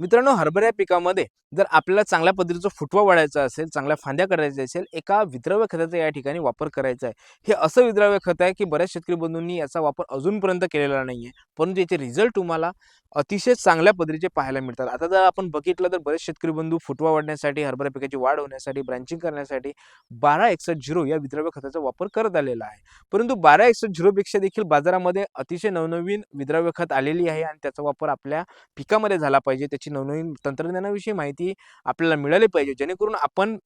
मित्रांनो हरभऱ्या पिकामध्ये जर आपल्याला चांगल्या पद्धतीचा फुटवा वाढायचा असेल चांगल्या फांद्या करायच्या असेल एका विद्रव्य खताचा या ठिकाणी वापर करायचा आहे. हे असं विद्रव्य खत आहे की बऱ्याच शेतकरी बंधूंनी याचा वापर अजूनपर्यंत केलेला नाही आहे परंतु याचे रिझल्ट तुम्हाला अतिशय चांगल्या पद्धतीचे पाहायला मिळतात. आता जर आपण बघितलं तर बरेच शेतकरी बंधू फुटवा वाढण्यासाठी हरभरा पिकाची वाढ होण्यासाठी ब्रँचिंग करण्यासाठी बारा एकसष्ट झिरो या विद्रव्य खताचा वापर करत आलेला आहे. परंतु बारा एकसष्ट झिरोपेक्षा देखील बाजारामध्ये अतिशय नवनवीन विद्रव्य खत आलेली आहे आणि त्याचा वापर आपल्या पिकामध्ये झाला पाहिजे. त्याची नवनवीन तंत्रज्ञानाविषयी माहिती आपल्याला मिळाली पाहिजे. जेणेकरून आपण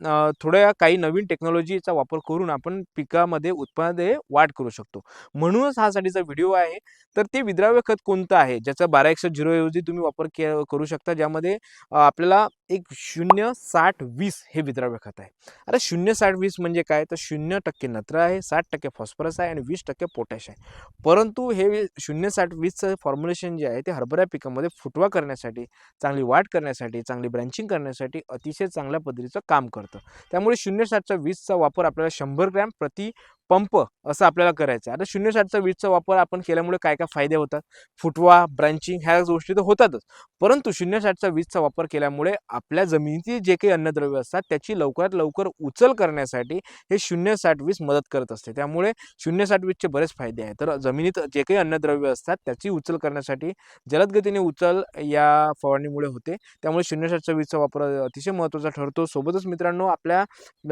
थोड्या काही नवीन टेक्नॉलॉजीचा वापर करून आपण पिकामध्ये उत्पादने वाढ करू शकतो. म्हणूनच हा साठीचा व्हिडिओ आहे. तर ते विद्राव्य खत कोणतं आहे? ज्याचा बारा एकशे झिरो ऐवजी तुम्ही वापर के करू शकता ज्यामध्ये आपल्याला एक शून्य साठ वीस हे विद्राव्य खत आहे. आता शून्य साठ वीस म्हणजे काय? तर शून्य टक्के नत्र आहे साठ टक्के फॉस्फरस आहे आणि वीस टक्के पोटॅश आहे. परंतु हे शून्य साठ वीसचं फॉर्म्युलेशन जे आहे ते हरभरा पिकामध्ये फुटवा करण्यासाठी चांगली वाढ करण्यासाठी चांगली ब्रँचिंग करण्यासाठी अतिशय चांगल्या पद्धतीचं काम करतं. त्यामुळे शून्य साठचा वीसचा वापर आपल्याला शंभर ग्रॅम प्रति पंप असं आपल्याला करायचं आहे. आता शून्य साठचा वीजचा वापर आपण केल्यामुळे काय काय फायदे होतात? फुटवा ब्रांचिंग ह्या गोष्टी तर होतातच. परंतु शून्य साठचा वीजचा वापर केल्यामुळे आपल्या जमिनीतील जे काही अन्नद्रव्य असतात त्याची लवकरात लवकर उचल करण्यासाठी हे शून्य साठ वीज मदत करत असते. त्यामुळे शून्य साठ वीजचे बरेच फायदे आहेत. तर जमिनीत जे काही अन्नद्रव्य असतात त्याची उचल करण्यासाठी जलद गतीने उचल या फवारणीमुळे होते. त्यामुळे शून्य साठचा वीजचा वापर अतिशय महत्त्वाचा ठरतो. सोबतच मित्रांनो आपल्या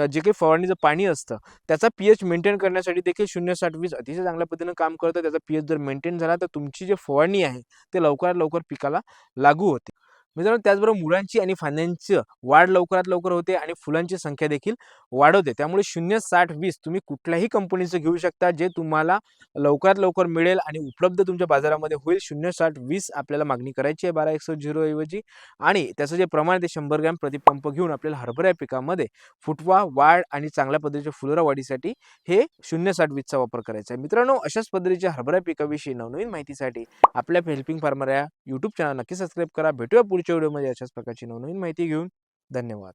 जे काही फवारणीचं पाणी असतं त्याचा पी एच मेंटेन करण्यासाठी देखील शून्य साठ वीस अतिशय चांगल्या पद्धतीनं काम करतं. त्याचा पी एच जर मेंटेन झाला तर तुमची जी फवारणी आहे ते लवकरात लवकर पिकाला लागू होते. मित्रांनो त्याचबरोबर मुलांची आणि फांद्यांची वाढ लवकरात लवकर होते आणि फुलांची संख्या देखील वाढवते. त्यामुळे शून्य साठ वीस तुम्ही कुठल्याही कंपनीचं घेऊ शकता जे तुम्हाला लवकरात लवकर मिळेल आणि उपलब्ध तुमच्या बाजारामध्ये होईल. शून्य साठ वीस आपल्याला मागणी करायची आहे बारा एकशे झिरो ऐवजी आणि त्याचं जे प्रमाण आहे ते शंभर ग्रॅम प्रतिपंप घेऊन आपल्याला हरभरा पिकामध्ये फुटवा वाढ आणि चांगल्या पद्धतीच्या फुलोरा वाढीसाठी हे शून्य साठ वीसचा वापर करायचा आहे. मित्रांनो अशाच पद्धतीच्या हरभरा पिकाविषयी नवनवीन माहितीसाठी आपल्या हेल्पिंग फार्मर या यूट्यूब चॅनल नक्की सबस्क्राईब करा. भेटूया पुढच्या व्हिडिओमध्ये अशाच प्रकारची नवनवीन माहिती घेऊन धन्यवाद.